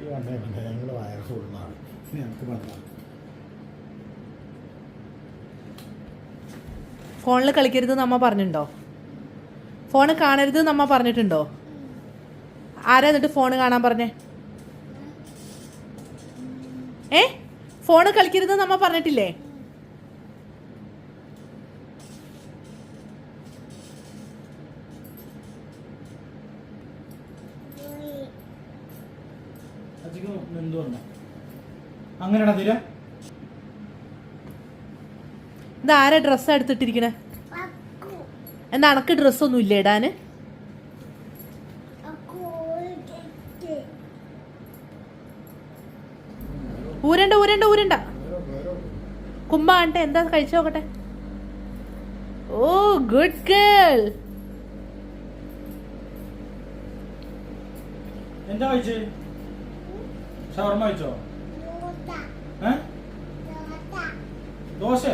ഈ വണ്ടേ വണ്ടേ ഞങ്ങൾ വയറ് ഇനി നമുക്ക് വന്നാണ് ഫോണിൽ കളിക്കരുത് നമ്മ പറഞ്ഞിട്ടുണ്ടോ? ഫോണ് കാണരുത് നമ്മ പറഞ്ഞിട്ടുണ്ടോ? ആരാ എന്നിട്ട് ഫോണ് കാണാൻ പറഞ്ഞേ? ഏ? ഫോണ് കളിക്കരുത് നമ്മ പറഞ്ഞിട്ടില്ലേ? അധികം എന്തുകൊണ്ടാ അങ്ങനെയാണ് തീര ഇത് ആരാ ഡ്രസ്സ് എടുത്തിട്ടിരിക്കണേ? എന്താ അണക്ക് ഡ്രസ്സൊന്നും ഇല്ല ഇടാന് ഊരണ്ട ഊരണ്ട ഊരണ്ട. കുമ്പ ആണ്ടെ എന്താ കഴിച്ചു നോക്കട്ടെ? ഓ ഗുഡ് ഗേൾ എന്താ കഴിച്ചേ? ഷവർമ കഴിച്ചോ? ഏ? ദോശ?